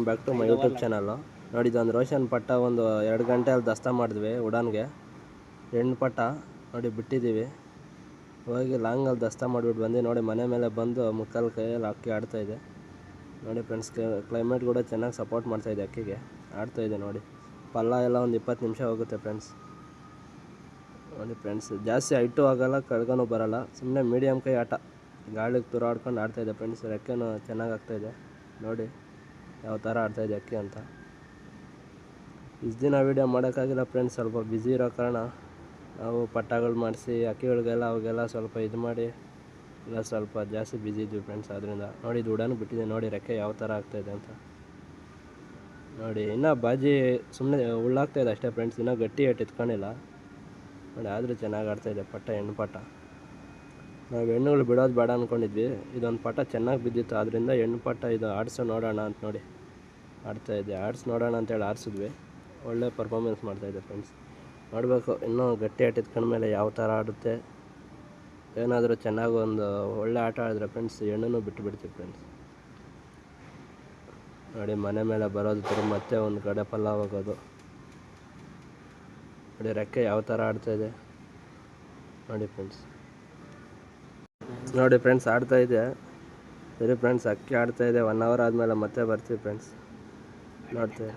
Welcome back to my YouTube channel ನೋಡಿ ಇದೊಂದು ರೋಷನ್ ಪಟ್ಟ ಒಂದು ಎರಡು ಗಂಟೆಯಲ್ಲಿ ದಸ್ತ ಮಾಡಿದ್ವಿ ಉಡಾನ್ಗೆ. ಹೆಣ್ಣು ಪಟ್ಟ ನೋಡಿ ಬಿಟ್ಟಿದ್ದೀವಿ. ಹೋಗಿ ಲಾಂಗಲ್ಲಿ ದಸ್ತ ಮಾಡಿಬಿಟ್ಟು ಬಂದು ನೋಡಿ ಮನೆ ಮೇಲೆ ಬಂದು ಮುಕ್ಕಲ್ ಕೈಯಲ್ಲಿ ಅಕ್ಕಿ ಆಡ್ತಾ ಇದೆ. ನೋಡಿ ಫ್ರೆಂಡ್ಸ್ ಕ್ಲೈಮೇಟ್ ಕೂಡ ಚೆನ್ನಾಗಿ ಸಪೋರ್ಟ್ ಮಾಡ್ತಾ ಇದೆ ಅಕ್ಕಿಗೆ. ಆಡ್ತಾ ಇದೆ ನೋಡಿ. ಪಲ್ಲ ಎಲ್ಲ ಒಂದು ಇಪ್ಪತ್ತು ನಿಮಿಷ ಹೋಗುತ್ತೆ ಫ್ರೆಂಡ್ಸ್ ನೋಡಿ ಫ್ರೆಂಡ್ಸ್ ಜಾಸ್ತಿ ಹೈಟು ಆಗೋಲ್ಲ ಕಳ್ಗೂ ಬರೋಲ್ಲ. ಸುಮ್ಮನೆ ಮೀಡಿಯಮ್ ಕೈ ಆಟ. ಗಾಳಿಗೆ ತುರಾಡ್ಕೊಂಡು ಆಡ್ತಾಯಿದೆ ಫ್ರೆಂಡ್ಸ್ ರೆಕ್ಕೆನೂ ಚೆನ್ನಾಗಿ ಆಗ್ತಾಯಿದೆ ನೋಡಿ. ಯಾವ ಥರ ಆಡ್ತಾ ಇದೆ ಅಕ್ಕಿ ಅಂತ. ಇಷ್ಟು ದಿನ ವೀಡಿಯೋ ಮಾಡೋಕ್ಕಾಗಿಲ್ಲ ಫ್ರೆಂಡ್ಸ್ ಸ್ವಲ್ಪ ಬ್ಯುಸಿ ಇರೋ ಕಾರಣ ನಾವು ಪಟ್ಟಗಳು ಮಾಡಿಸಿ, ಅಕ್ಕಿಗಳಿಗೆಲ್ಲ ಅವಾಗೆಲ್ಲ ಸ್ವಲ್ಪ ಇದು ಮಾಡಿ, ಎಲ್ಲ ಸ್ವಲ್ಪ ಜಾಸ್ತಿ ಬ್ಯುಸಿ ಇದ್ವಿ ಫ್ರೆಂಡ್ಸ್ ಆದ್ದರಿಂದ ನೋಡಿ ಇದು ಉಡಾನು ಬಿಟ್ಟಿದೆ, ನೋಡಿ ರೆಕ್ಕೆ ಯಾವ ಥರ ಆಗ್ತಾಯಿದೆ ಅಂತ. ನೋಡಿ, ಇನ್ನೂ ಬಾಜಿ ಸುಮ್ಮನೆ ಉಳ್ಳಾಗ್ತಾ ಇದೆ ಅಷ್ಟೇ ಫ್ರೆಂಡ್ಸ್ ಇನ್ನೂ ಗಟ್ಟಿ ಏಟ್ ಇತ್ಕೊಂಡಿಲ್ಲ ನೋಡಿ, ಆದರೂ ಚೆನ್ನಾಗಿ ಆಡ್ತಾಯಿದೆ ಪಟ್ಟ, ಹೆಣ್ಣು ಪಟ್ಟ. ನಾವು ಹೆಣ್ಣುಗಳು ಬಿಡೋದು ಬೇಡ ಅಂದ್ಕೊಂಡಿದ್ವಿ ಇದೊಂದು ಪಟ್ಟ ಚೆನ್ನಾಗಿ ಬಿದ್ದಿತ್ತು ಆದ್ದರಿಂದ ಹೆಣ್ಣು ಪಟ್ಟ ಇದು ಆಡಿಸೋ ನೋಡೋಣ ಅಂತ ನೋಡಿ. ಆಡ್ತಾ ಇದೆ ಆಡ್ಸಿ ನೋಡೋಣ ಅಂತೇಳಿ ಆಡಿಸಿದ್ವಿ. ಒಳ್ಳೆ ಪರ್ಫಾರ್ಮೆನ್ಸ್ ಮಾಡ್ತಾಯಿದೆ ಫ್ರೆಂಡ್ಸ್ ನೋಡಬೇಕು, ಇನ್ನೂ ಗಟ್ಟಿ ಆಟ ಎತ್ಕೊಂಡ್ಮೇಲೆ ಯಾವ ಥರ ಆಡುತ್ತೆ? ಏನಾದರೂ ಚೆನ್ನಾಗಿ ಒಂದು ಒಳ್ಳೆ ಆಟ ಆಡಿದ್ರೆ ಫ್ರೆಂಡ್ಸ್ ಹೆಣ್ಣನ್ನು ಬಿಟ್ಟು ಬಿಡ್ತೀವಿ ಫ್ರೆಂಡ್ಸ್ ನೋಡಿ, ಮನೆ ಮೇಲೆ ಬರೋದು ತಿರುಗಿ ಮತ್ತೆ ಒಂದು ಕಡೆ ಪಲ್ಲಾವ್ ಆಗೋದು. ನೋಡಿ, ರೆಕ್ಕೆ ಯಾವ ಥರ ಆಡ್ತಾ ಇದೆ? ನೋಡಿ ಫ್ರೆಂಡ್ಸ್ ನೋಡಿ ಫ್ರೆಂಡ್ಸ್ ಆಡ್ತಾ ಇದೆ. ಸರಿ ಫ್ರೆಂಡ್ಸ್ ಅಕ್ಕಿ ಆಡ್ತಾ ಇದೆ. ಒನ್ ಅವರ್ ಆದಮೇಲೆ ಮತ್ತೆ ಬರ್ತೀವಿ ಫ್ರೆಂಡ್ಸ್ ನೋಡ್ತೀವಿ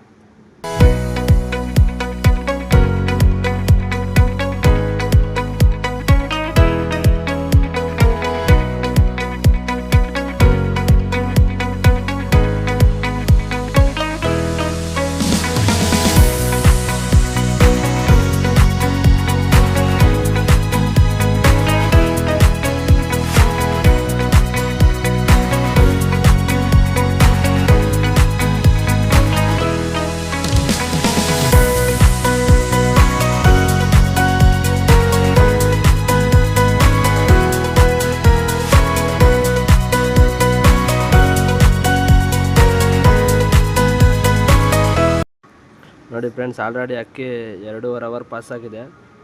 ನೋಡಿ ಫ್ರೆಂಡ್ಸ್ ಆಲ್ರೆಡಿ ಅಕ್ಕಿ ಎರಡೂವರೆ ಅವರ್ ಪಾಸ್ ಆಗಿದೆ.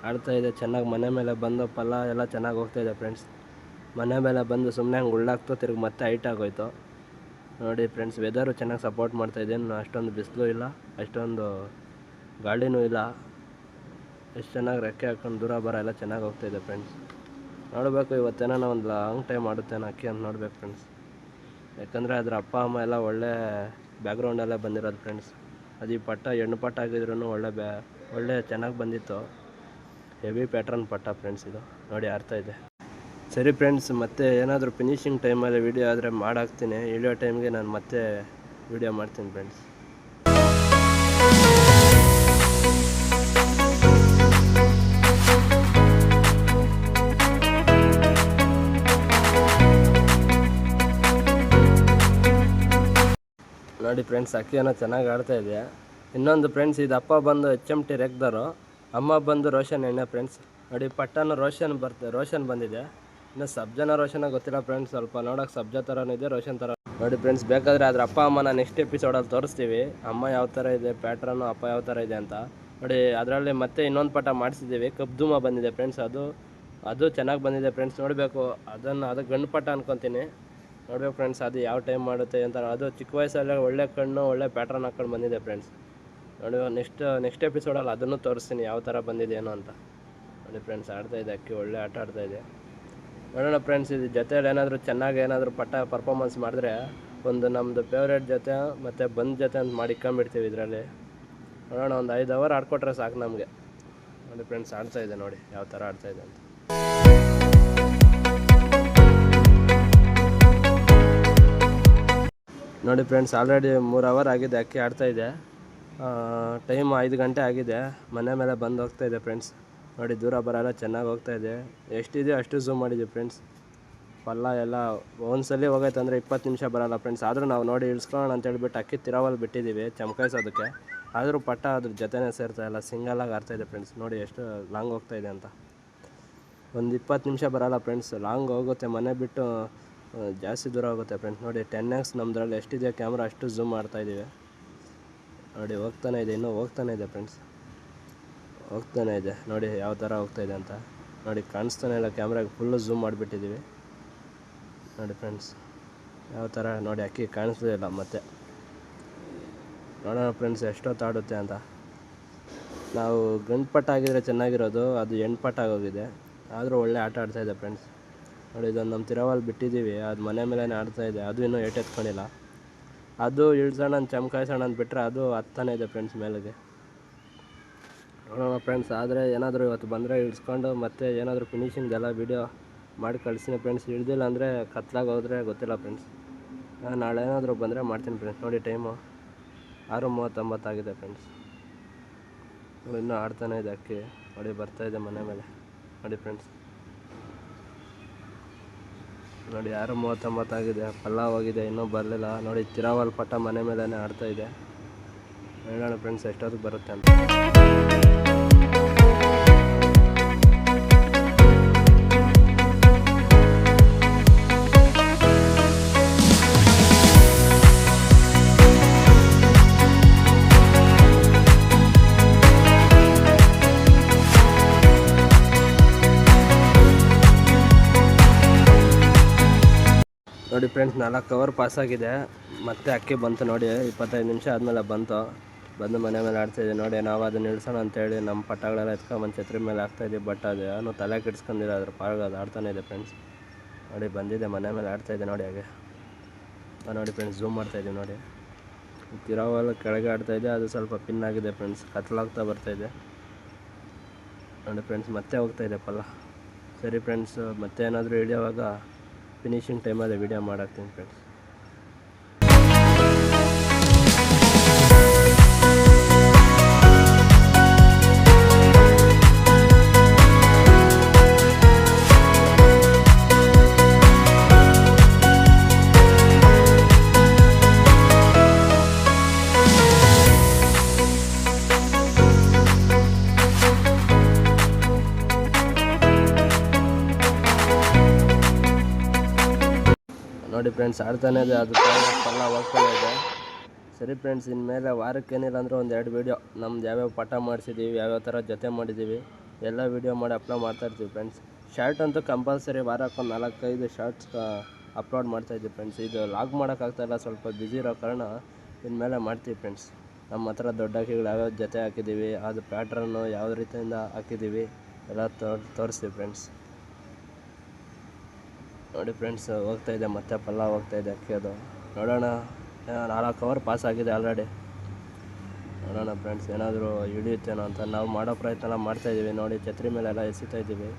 ಆಡ್ತಾ ಇದೆ, ಚೆನ್ನಾಗಿ ಮನೆ ಮೇಲೆ ಬಂದು ಪಲ್ಲ ಎಲ್ಲ ಚೆನ್ನಾಗಿ ಹೋಗ್ತಾ ಇದೆ ಫ್ರೆಂಡ್ಸ್ ಮನೆ ಮೇಲೆ ಬಂದು ಸುಮ್ಮನೆ ಹಂಗೆ ಉಳ್ಳಾಗ್ತು, ತಿರ್ಗಿ ಮತ್ತೆ ಹೈಟ್ ಆಗೋಯ್ತು. ನೋಡಿ ಫ್ರೆಂಡ್ಸ್ ವೆದರು ಚೆನ್ನಾಗಿ ಸಪೋರ್ಟ್ ಮಾಡ್ತಾ ಇದೆ. ಅಷ್ಟೊಂದು ಬಿಸಿಲು ಇಲ್ಲ, ಅಷ್ಟೊಂದು ಗಾಳಿನೂ ಇಲ್ಲ. ಎಷ್ಟು ಚೆನ್ನಾಗಿ ರೆಕ್ಕೆ ಹಾಕೊಂಡು ದೂರ ಬರ ಎಲ್ಲ ಚೆನ್ನಾಗಿ ಹೋಗ್ತಾ ಇದೆ ಫ್ರೆಂಡ್ಸ್ ನೋಡಬೇಕು ಇವತ್ತೇನೋ ಒಂದು ಲಾಂಗ್ ಟೈಮ್ ಆಡುತ್ತೇನೋ ಅಕ್ಕಿ ಅಂತ ನೋಡ್ಬೇಕು ಫ್ರೆಂಡ್ಸ್ ಯಾಕಂದರೆ ಅದರ ಅಪ್ಪ, ಅಮ್ಮ ಎಲ್ಲ ಒಳ್ಳೆ ಬ್ಯಾಕ್ಗ್ರೌಂಡಲ್ಲೇ ಬಂದಿರೋದು ಫ್ರೆಂಡ್ಸ್ ಅದು ಈ ಪಟ್ಟ ಹೆಣ್ಣು ಪಟ್ಟ ಆಗಿದ್ರೂ ಒಳ್ಳೆ ಬ್ಯಾ, ಒಳ್ಳೆ ಚೆನ್ನಾಗಿ ಬಂದಿತ್ತು. ಹೆವಿ ಪ್ಯಾಟ್ರನ್ ಪಟ್ಟ ಫ್ರೆಂಡ್ಸ್ ಇದು. ನೋಡಿ ಅರ್ಥ ಇದೆ. ಸರಿ ಫ್ರೆಂಡ್ಸ್ ಮತ್ತೆ ಏನಾದರೂ ಫಿನಿಶಿಂಗ್ ಟೈಮಲ್ಲಿ ವೀಡಿಯೋ ಆದರೆ ಮಾಡಾಕ್ತೀನಿ. ಇಳಿಯೋ ಟೈಮ್ಗೆ ನಾನು ಮತ್ತೆ ವೀಡಿಯೋ ಮಾಡ್ತೀನಿ ಫ್ರೆಂಡ್ಸ್ ನೋಡಿ ಫ್ರೆಂಡ್ಸ್ ಅಕ್ಕಿ ಏನೋ ಚೆನ್ನಾಗಿ ಆಡ್ತಾ ಇದೆ ಇನ್ನೊಂದು ಫ್ರೆಂಡ್ಸ್ ಇದು ಅಪ್ಪ ಬಂದು ಎಚ್ ಎಂ ಟಿ ರೆಕ್ದರು ಅಮ್ಮ ಬಂದು ರೋಷನ್ ಎಣ್ಣೆ ಫ್ರೆಂಡ್ಸ್ ನೋಡಿ ಪಟ್ಟನು ರೋಷನ್ ಬರ್ತೆ, ರೋಷನ್ ಬಂದಿದೆ ಇನ್ನು ಸಬ್ಜನ ರೋಷನ ಗೊತ್ತಿಲ್ಲ ಫ್ರೆಂಡ್ಸ್ ಸ್ವಲ್ಪ ನೋಡೋಕೆ ಸಬ್ಜ ಥರನೂ ಇದೆ, ರೋಷನ್ ಥರ ನೋಡಿ ಫ್ರೆಂಡ್ಸ್ ಬೇಕಾದರೆ ಅದ್ರ ಅಪ್ಪ ಅಮ್ಮನ ನೆಕ್ಸ್ಟ್ ಎಪಿಸೋಡಲ್ಲಿ ತೋರಿಸ್ತೀವಿ. ಅಮ್ಮ ಯಾವ ಥರ ಇದೆ ಪ್ಯಾಟ್ರನ್ನು ಅಪ್ಪ ಯಾವ ಥರ ಇದೆ ಅಂತ. ನೋಡಿ, ಅದರಲ್ಲಿ ಮತ್ತೆ ಇನ್ನೊಂದು ಪಟ ಮಾಡಿಸಿದ್ದೀವಿ. ಕಬ್ದುಮ ಬಂದಿದೆ ಫ್ರೆಂಡ್ಸ್ ಅದು. ಅದು ಚೆನ್ನಾಗಿ ಬಂದಿದೆ ಫ್ರೆಂಡ್ಸ್ ನೋಡಬೇಕು. ಅದನ್ನು, ಅದು ಗಂಡು ಪಟ ಅನ್ಕೊತೀನಿ. ನೋಡ್ಬೇಕು ಫ್ರೆಂಡ್ಸ್ ಅದು ಯಾವ ಟೈಮ್ ಮಾಡುತ್ತೆ ಅಂತ ಅದು ಚಿಕ್ಕ ವಯಸ್ಸಲ್ಲೇ ಒಳ್ಳೆ ಕಣ್ಣು, ಒಳ್ಳೆ ಪ್ಯಾಟ್ರನ್ ಹಾಕೊಂಡು ಬಂದಿದೆ ಫ್ರೆಂಡ್ಸ್ ನೋಡಿ ನೆಕ್ಸ್ಟ್ ನೆಕ್ಸ್ಟ್ ಎಪಿಸೋಡಲ್ಲಿ ಅದನ್ನು ತೋರಿಸ್ತೀನಿ ಯಾವ ಥರ ಬಂದಿದೆ ಏನೋ ಅಂತ. ನೋಡಿ ಫ್ರೆಂಡ್ಸ್ ಆಡ್ತಾ ಇದೆ ಅಕ್ಕಿ, ಒಳ್ಳೆ ಆಟ ಆಡ್ತಾ ಇದೆ. ನೋಡೋಣ ಫ್ರೆಂಡ್ಸ್ ಇದು ಜೊತೆಯಲ್ಲಿ ಏನಾದರೂ ಚೆನ್ನಾಗಿ ಏನಾದರೂ ಪಟ್ಟ ಪರ್ಫಾರ್ಮೆನ್ಸ್ ಮಾಡಿದ್ರೆ ಒಂದು ನಮ್ಮದು ಫೇವ್ರೇಟ್ ಜೊತೆ ಮತ್ತು ಬಂದ್ ಜೊತೆ ಅಂತ ಮಾಡಿ ಇಕ್ಕೊಂಬಿಡ್ತೀವಿ ಇದರಲ್ಲಿ. ನೋಡೋಣ, ಒಂದು ಐದು ಅವರ್ ಆಡ್ಕೊಟ್ರೆ ಸಾಕು ನಮಗೆ. ನೋಡಿ ಫ್ರೆಂಡ್ಸ್ ಆಡ್ತಾ ಇದೆ ನೋಡಿ ಯಾವ ಥರ ಆಡ್ತಾ ಇದೆ ಅಂತ. ನೋಡಿ ಫ್ರೆಂಡ್ಸ್ ಆಲ್ರೆಡಿ ಮೂರು ಅವರ್ ಆಗಿದೆ, ಅಕ್ಕಿ ಆಡ್ತಾ ಇದೆ. ಟೈಮ್ ಐದು ಗಂಟೆ ಆಗಿದೆ. ಮನೆ ಮೇಲೆ ಬಂದು ಇದೆ ಫ್ರೆಂಡ್ಸ್ ನೋಡಿ ದೂರ ಬರಲ್ಲ, ಚೆನ್ನಾಗಿ ಹೋಗ್ತಾ ಇದೆ. ಎಷ್ಟಿದೆ ಅಷ್ಟು ಝೂಮ್ ಮಾಡಿದ್ವಿ ಫ್ರೆಂಡ್ಸ್ ಪಲ್ಲ ಎಲ್ಲ ಒಂದ್ಸಲಿ ಹೋಗೈತೆ ಅಂದರೆ ಇಪ್ಪತ್ತು ನಿಮಿಷ ಬರೋಲ್ಲ ಫ್ರೆಂಡ್ಸ್ ಆದರೂ ನಾವು ನೋಡಿ ಇಳಿಸ್ಕೊಳ್ಳೋಣ ಅಂತ ಹೇಳಿಬಿಟ್ಟು ಅಕ್ಕಿ ತಿರವಲ್ಲಿ ಬಿಟ್ಟಿದ್ದೀವಿ ಚಮಕಾಯಿಸೋದಕ್ಕೆ ಆದರೂ ಪಟ್ಟ ಅದ್ರ ಜೊತೆನೇ ಸೇರ್ತಾ ಇಲ್ಲ ಸಿಂಗಲಾಗಿ ಆಡ್ತಾಯಿದೆ ಫ್ರೆಂಡ್ಸ್ ನೋಡಿ ಎಷ್ಟು ಲಾಂಗ್ ಹೋಗ್ತಾ ಇದೆ ಅಂತ. ಒಂದು ಇಪ್ಪತ್ತು ನಿಮಿಷ ಬರೋಲ್ಲ ಫ್ರೆಂಡ್ಸ್ ಲಾಂಗ್ ಹೋಗುತ್ತೆ. ಮನೆ ಬಿಟ್ಟು ಜಾಸ್ತಿ ದೂರ ಆಗುತ್ತೆ ಫ್ರೆಂಡ್ಸ್ ನೋಡಿ ಟೆನ್ ಎಕ್ಸ್ ನಮ್ಮದ್ರಲ್ಲಿ ಎಷ್ಟಿದೆ ಕ್ಯಾಮ್ರಾ ಅಷ್ಟು ಝೂಮ್ ಮಾಡ್ತಾ ಇದ್ದೀವಿ. ನೋಡಿ, ಹೋಗ್ತಾನೆ ಇದೆ, ಇನ್ನೂ ಹೋಗ್ತಾನೆ ಇದೆ ಫ್ರೆಂಡ್ಸ್ ಹೋಗ್ತಾನೆ ಇದೆ. ನೋಡಿ, ಯಾವ ಥರ ಹೋಗ್ತಾಯಿದೆ ಅಂತ. ನೋಡಿ, ಕಾಣಿಸ್ತಾನೆ ಇಲ್ಲ ಕ್ಯಾಮ್ರಾಗೆ ಫುಲ್ಲು ಝೂಮ್ ಮಾಡಿಬಿಟ್ಟಿದ್ದೀವಿ. ನೋಡಿ ಫ್ರೆಂಡ್ಸ್ ಯಾವ ಥರ ನೋಡಿ, ಅಕ್ಕಿ ಕಾಣಿಸ್ತಾ ಇಲ್ಲ ಮತ್ತೆ. ನೋಡೋಣ ಫ್ರೆಂಡ್ಸ್ ಎಷ್ಟೊತ್ತು ಆಡುತ್ತೆ ಅಂತ. ನಾವು ಗಂಟು ಪಟ್ಟಾಗಿದ್ರೆ ಚೆನ್ನಾಗಿರೋದು, ಅದು ಎಂಟು ಪಟ್ಟಾಗೋಗಿದೆ ಆದರೂ ಒಳ್ಳೆ ಆಟ ಆಡ್ತಾಯಿದೆ ಫ್ರೆಂಡ್ಸ್ ನೋಡಿ, ಇದೊಂದು ನಮ್ಮ ತಿರವಲ್ಲಿ ಬಿಟ್ಟಿದ್ದೀವಿ ಅದು ಮನೆ ಮೇಲೇ ಆಡ್ತಾ ಇದೆ. ಅದು ಇನ್ನೂ ಏಟ್ ಎತ್ಕೊಂಡಿಲ್ಲ. ಅದು ಇಳಿಸೋಣ ಚಮಕಾಯಿಸೋಣ ಅಂತ ಬಿಟ್ಟರೆ ಅದು ಹತ್ತಾನೆ ಇದೆ ಫ್ರೆಂಡ್ಸ್ ಮೇಲೆಗೆ. ನೋಡೋಣ ಫ್ರೆಂಡ್ಸ್ ಆದರೆ ಏನಾದರೂ ಇವತ್ತು ಬಂದರೆ ಇಳಿಸ್ಕೊಂಡು ಮತ್ತೆ ಏನಾದರೂ ಫಿನಿಷಿಂಗ್ ಎಲ್ಲ ವೀಡಿಯೋ ಮಾಡಿ ಕಳಿಸ್ತೀನಿ ಫ್ರೆಂಡ್ಸ್ ಇಳ್ದಿಲ್ಲ ಅಂದರೆ ಕತ್ಲಾಗಿ ಹೋದರೆ ಗೊತ್ತಿಲ್ಲ ಫ್ರೆಂಡ್ಸ್ ನಾಳೆ ಏನಾದರೂ ಬಂದರೆ ಮಾಡ್ತೀನಿ ಫ್ರೆಂಡ್ಸ್ ನೋಡಿ ಟೈಮು ಆರು ಮೂವತ್ತೊಂಬತ್ತಾಗಿದೆ ಫ್ರೆಂಡ್ಸ್ ನೋಡಿ ಇನ್ನೂ ಆಡ್ತಾನೆ ಇದೆ ಅಕ್ಕಿ. ನೋಡಿ ಬರ್ತಾಯಿದೆ ಮನೆ ಮೇಲೆ. ನೋಡಿ ಫ್ರೆಂಡ್ಸ್ ನೋಡಿ ಆರು ಮೂವತ್ತೊಂಬತ್ತಾಗಿದೆ ಪಲ್ಲಾವ್ ಆಗಿದೆ ಇನ್ನೂ ಬರಲಿಲ್ಲ. ನೋಡಿ, ತಿರಾವಲ್ ಪಟ್ಟ ಮನೆ ಮೇಲೇ ಆಡ್ತಾ ಇದೆ. ಹೇಳೋಣ ಫ್ರೆಂಡ್ಸ್ ಎಷ್ಟೊತ್ತಿಗೆ ಬರುತ್ತೆ ಅಂತ. ನೋಡಿ ಫ್ರೆಂಡ್ಸ್ ನಾಲ್ಕು ಕವರ್ ಪಾಸ್ ಆಗಿದೆ. ಮತ್ತೆ ಅಕ್ಕಿ ಬಂತು ನೋಡಿ, ಇಪ್ಪತ್ತೈದು ನಿಮಿಷ ಆದಮೇಲೆ ಬಂತು. ಬಂದು ಮನೆ ಮೇಲೆ ಆಡ್ತಾ ಇದೆ ನೋಡಿ, ನಾವು ಅದನ್ನ ಇಳಿಸೋಣ ಅಂತೇಳಿ ನಮ್ಮ ಪಟ್ಟಗಳೆಲ್ಲ ಎತ್ಕೊಂಬಂದು ಛತ್ರಿ ಮೇಲೆ ಹಾಕ್ತಾ ಇದ್ದೀವಿ ಬಟ್ ಅದು ಏನು ತಲೆ ಕೆಡ್ಸ್ಕೊಂಡಿಲ್ಲ, ಅದ್ರ ಪಾಲ್ಗ ಅದು ಆಡ್ತಾನೆ ಇದೆ ಫ್ರೆಂಡ್ಸ್ ನೋಡಿ, ಬಂದಿದೆ ಮನೆ ಮೇಲೆ ಆಡ್ತಾಯಿದ್ದೆ ನೋಡಿ ಹಾಗೆ. ನೋಡಿ ಫ್ರೆಂಡ್ಸ್ ಝೂಮ್ ಮಾಡ್ತಾ ಇದ್ದೀವಿ ನೋಡಿ. ತಿರೋವೆಲ್ಲ ಕೆಳಗೆ ಆಡ್ತಾ ಇದೆ ಅದು ಸ್ವಲ್ಪ ಪಿನ್ ಆಗಿದೆ ಫ್ರೆಂಡ್ಸ್ ಕತ್ಲಾಗ್ತಾ ಬರ್ತಾ ಇದೆ. ನೋಡಿ ಫ್ರೆಂಡ್ಸ್ ಮತ್ತೆ ಹೋಗ್ತಾ ಇದೆ ಪಲ್ಲ. ಸರಿ ಫ್ರೆಂಡ್ಸ್ ಮತ್ತೆ ಏನಾದರೂ ಹಿಡಿಯೋವಾಗ ಫಿನಿಶಿಂಗ್ ಟೈಮಲ್ಲಿ ವಿಡಿಯೋ ಮಾಡಾಕ್ತೀನಿ ಫ್ರೆಂಡ್ಸ್ ನೋಡಿ ಫ್ರೆಂಡ್ಸ್ ಆಡ್ತಾನೆ ಇದೆ, ಅದು ಎಲ್ಲ ಹೋಗ್ತಾನೆ ಇದೆ. ಸರಿ ಫ್ರೆಂಡ್ಸ್ ಇನ್ಮೇಲೆ ವಾರಕ್ಕೆ ಏನಿಲ್ಲ ಅಂದ್ರೆ ಒಂದು ಎರಡು ವೀಡಿಯೋ ನಮ್ದು ಯಾವ್ಯಾವ ಪಾಠ ಮಾಡಿಸಿದ್ದೀವಿ ಯಾವ್ಯಾವ ಥರ ಜೊತೆ ಮಾಡಿದ್ದೀವಿ ಎಲ್ಲ ವೀಡಿಯೋ ಮಾಡಿ ಅಪ್ಲೋಡ್ ಮಾಡ್ತಾ ಇರ್ತೀವಿ ಫ್ರೆಂಡ್ಸ್ ಶಾರ್ಟ್ ಅಂತೂ ಕಂಪಲ್ಸರಿ ವಾರಕ್ಕೆ ಒಂದು ನಾಲ್ಕೈದು ಶಾರ್ಟ್ಸ್ ಅಪ್ಲೋಡ್ ಮಾಡ್ತಾಯಿದ್ದೀವಿ ಫ್ರೆಂಡ್ಸ್ ಇದು ಲಾಗ್ ಮಾಡೋಕ್ಕಾಗ್ತಾಯಿಲ್ಲ ಸ್ವಲ್ಪ ಬ್ಯುಸಿ ಇರೋ ಕಾರಣ ಇನ್ಮೇಲೆ ಮಾಡ್ತೀವಿ ಫ್ರೆಂಡ್ಸ್ ನಮ್ಮ ಹತ್ರ ದೊಡ್ಡ ಅಕ್ಕಿಗಳು ಯಾವ್ಯಾವ ಜೊತೆ ಹಾಕಿದ್ದೀವಿ ಅದು ಪ್ಯಾಟ್ರನ್ನು ಯಾವ ರೀತಿಯಿಂದ ಹಾಕಿದ್ದೀವಿ ಎಲ್ಲ ತೋರ್, ತೋರಿಸ್ತೀವಿ ಫ್ರೆಂಡ್ಸ್ ನೋಡಿ ಫ್ರೆಂಡ್ಸ್ ಹೋಗ್ತಾ ಇದೆ, ಮತ್ತೆ ಪಲ್ಲ ಹೋಗ್ತಾ ಇದೆ ಅಕ್ಕಿ ಅದು. ನೋಡೋಣ ನಾಲ್ಕು ಅವರ್ ಪಾಸ್ ಆಗಿದೆ ಆಲ್ರೆಡಿ ನೋಡೋಣ ಫ್ರೆಂಡ್ಸ್ ಏನಾದರೂ ಹಿಡಿಯುತ್ತೇನೋ ಅಂತ. ನಾವು ಮಾಡೋ ಪ್ರಯತ್ನ ಎಲ್ಲ ಮಾಡ್ತಾಯಿದ್ದೀವಿ ನೋಡಿ, ಛತ್ರಿ ಮೇಲೆಲ್ಲ ಎಸಿತಾ ಇದ್ದೀವಿ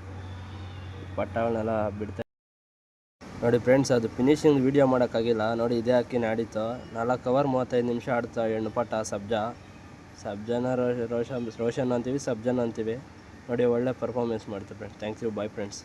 ಪಟ್ಟಗಳನ್ನೆಲ್ಲ ಬಿಡ್ತಾ ನೋಡಿ ಫ್ರೆಂಡ್ಸ್ ಅದು ಫಿನಿಷಿಂಗ್ ವೀಡಿಯೋ ಮಾಡೋಕ್ಕಾಗಿಲ್ಲ. ನೋಡಿ, ಇದೇ ಅಕ್ಕಿನ ಆಡಿತ್ತು ನಾಲ್ಕು ಅವರ್ ಮೂವತ್ತೈದು ನಿಮಿಷ ಆಡ್ತಾ ಹೆಣ್ಣು ಪಟ್ಟ ಸಬ್ಜಾ. ಸಬ್ಜನ ರೋಷನ್ ರೋಷನ್ ಅಂತೀವಿ, ಸಬ್ಜನ್ ಅಂತೀವಿ. ನೋಡಿ, ಒಳ್ಳೆ ಪರ್ಫಾರ್ಮೆನ್ಸ್ ಮಾಡ್ತೀವಿ friends thank you bye friends